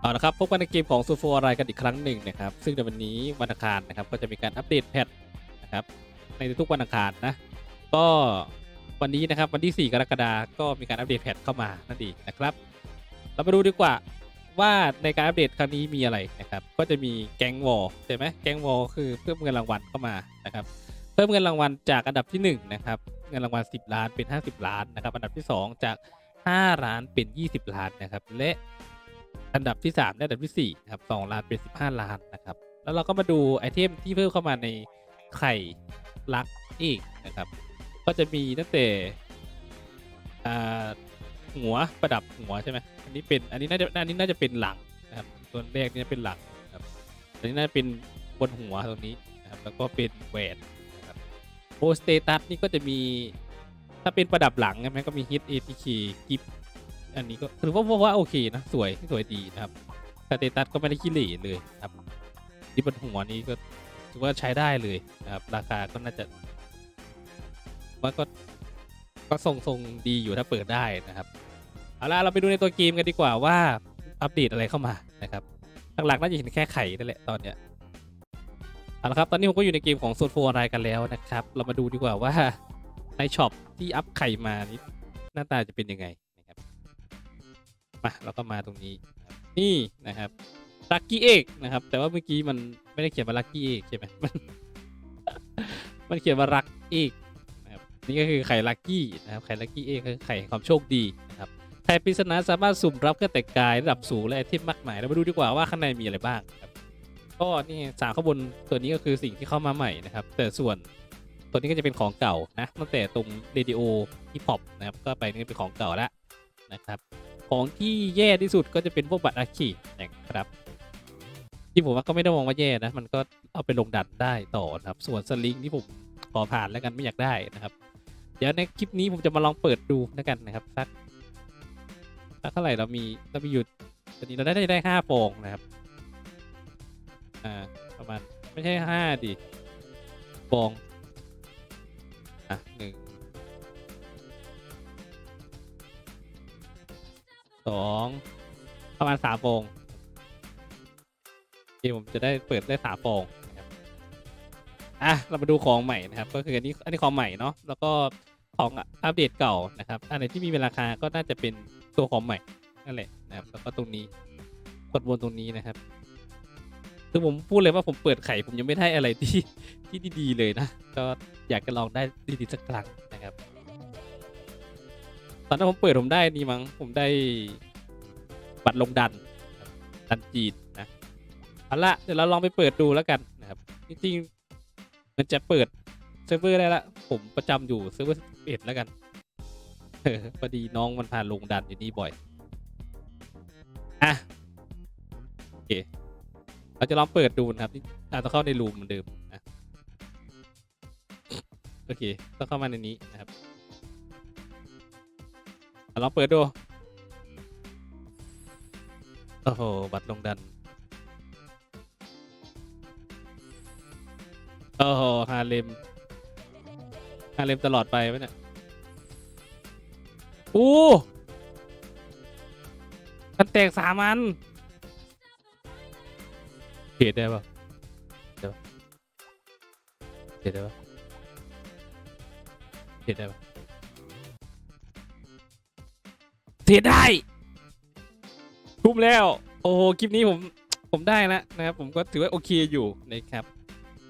เอาละครับพบกันในเกมของซูโฟอะไรกันอีกครั้งหนึ่งนะครับ ซึ่งในวันนี้วันอังคารนะครับ ก็จะมีการอัปเดตแพทนะครับ ในทุกวันอังคารนะ ก็วันนี้นะครับวันที่ 4 กรกฎาคมก็มีการอัปเดตแพทเข้ามานั่นเองนะครับ เรามาดูดีกว่าว่าในการอัปเดตครั้งนี้มีอะไรนะครับ ก็จะมีแกงวอลใช่ไหมแกงวอลคือเพิ่มเงินรางวัลเข้ามานะครับ เพิ่มเงินรางวัลจากอันดับที่ 1 นะครับ เงินรางวัล 10 ล้านเป็น 50 ล้านนะครับ อันดับที่ 2 จาก 5 ล้านเป็น 20 ล้านนะครับ และ อันดับที่3และอันดับที่4นะครับ2ล้านเป็น 15 ล้านนะครับ แล้วเราก็มาดูไอเทมที่เพิ่มเข้ามาในไข่ลักอีกนะครับ ก็จะมีตั้งแต่อ่าหัวประดับหัวใช่ไหมอันนี้เป็นอันนี้น่าจะอันนี้น่าจะเป็นหลังนะครับตัวแรกนี่เป็นหลังนะครับอันนี้น่าจะเป็นบนหัวตรงนี้นะครับแล้วก็เป็นแหวนนะครับโอสเตตัสนี่ก็จะมีถ้าเป็นประดับหลังใช่ไหมก็มีฮิตเอทีคีกิฟ อันนี้ก็ถือว่าว่าโอเคนะสวยสวยดีนะครับสเตตัสก็ไม่ได้ขี้เหร่เลยครับที่บนหัวนี้ก็ถือว่าใช้ได้เลยนะครับ ราคาก็น่าจะว่าก็ก็ทรงทรงดีอยู่ถ้าเปิดได้นะครับเอาล่ะเราไปดูในตัวเกมกันดีกว่าว่าอัปเดตอะไรเข้ามานะครับหลักๆน่าจะเห็นแค่ไข่นั่นแหละตอนเนี้ยเอาละครับตอนนี้ผมก็อยู่ในเกมของโซนโฟอะไรกันแล้วนะครับ เรามาดูดีกว่าว่าในช็อปที่อัพไข่มานี่หน้าตาจะเป็นยังไง มาเราก็มาตรงนี้ นี่นะครับลัคกี้เอกนะครับ แต่ว่าเมื่อกี้มันไม่ได้เขียนว่าลัคกี้เอกใช่ไหมมันมันเขียนว่ารักเอกนะครับนี่ก็คือไข่ลัคกี้นะครับไข่ลัคกี้เองคือไข่ความโชคดีนะครับไข่ปริศนาสามารถสุ่มรับเครื่องแต่งกายระดับสูงและไอเทมมากมายเรามาดูดีกว่าว่าข้างในมีอะไรบ้างครับก็นี่สามข้างบนตัวนี้ก็คือสิ่งที่เข้ามาใหม่นะครับ แต่ส่วนตัวนี้ก็จะเป็นของเก่านะตั้งแต่ตรงเรดิโอฮิปฮอปนะครับก็ไปนี่เป็นของเก่าแล้วนะครับ ของที่แย่ที่สุดก็จะเป็นพวกบัตรอาคีนะครับ ที่ผมว่าก็ไม่ได้มองว่าแย่นะ มันก็เอาไปลงดันได้ต่อนะครับ ส่วนสลิงที่ผมขอผ่านแล้วกันไม่อยากได้นะครับ เดี๋ยวในคลิปนี้ผมจะมาลองเปิดดูแล้วกันนะครับสักสักเท่าไหร่เรามีเรามีอยู่ตอนนี้เราได้ได้ห้าฟองนะครับอ่าประมาณไม่ใช่ห้าดิฟองอะหนึ่ง สองประมาณสามฟองที่ผมจะได้เปิดได้สามฟองอะเรามาดูของใหม่นะครับก็คืออันนี้อันนี้ของใหม่เนาะแล้วก็ของอัปเดตเก่านะครับอันไหนที่มีราคาก็น่าจะเป็นตัวของใหม่นั่นแหละนะครับแล้วก็ตรงนี้กดวนตรงนี้นะครับคือผมพูดเลยว่าผมเปิดไข่ผมยังไม่ได้อะไรที่ที่ดีๆเลยนะ ก็อยากจะลองได้ดีๆสักครั้งนะครับ ตอนนั้นผมเปิดผมได้นี่มั้งผมได้บัตรลงดันดันจีนนะเอาละเดี๋ยวเราลองไปเปิดดูแล้วกันนะครับจริงๆมันจะเปิดเซิร์ฟเวอร์ได้ละผมประจำอยู่เซิร์ฟเวอร์เอ็ดแล้วกันเออพอดีน้องมันพาลงดันอยู่นี่บ่อยอะโอเคเราจะลองเปิดดูนะครับอาจจะเข้าในรูมเหมือนเดิมนะโอเคต้องเข้ามาในนี้นะครับ ลองเปิดดู โอ้โห บัตรลงดัน โอ้โห ฮาเลม ฮาเลมตลอดไปไหมเนี่ย อู้มันแตกสามอันเห็ดได้ปะเดี๋ยวเห็ดได้ปะเห็ดได้ปะ เห็ดได้ทุ่มแล้ว โอ้โหคลิปนี้ผมผมได้แล้วนะครับ ผมก็ถือว่าโอเคอยู่นะครับ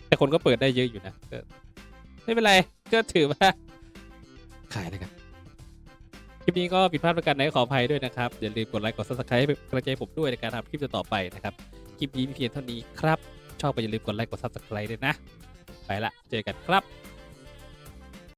แต่คนก็เปิดได้เยอะอยู่นะก็ไม่เป็นไรก็ถือว่า ขายแล้วกันคลิปนี้ก็ผิดพลาดประการใดขออภัยด้วยนะครับ อย่าลืมกดไลค์กด subscribe ให้เป็นกำลังใจให้ผมด้วยในการทำคลิปต่อๆไปนะครับ คลิปนี้มีเพียงเท่านี้ครับ ชอบก็อย่าลืมกดไลค์กด subscribe ด้วยนะ ไปละ เจอกันครับ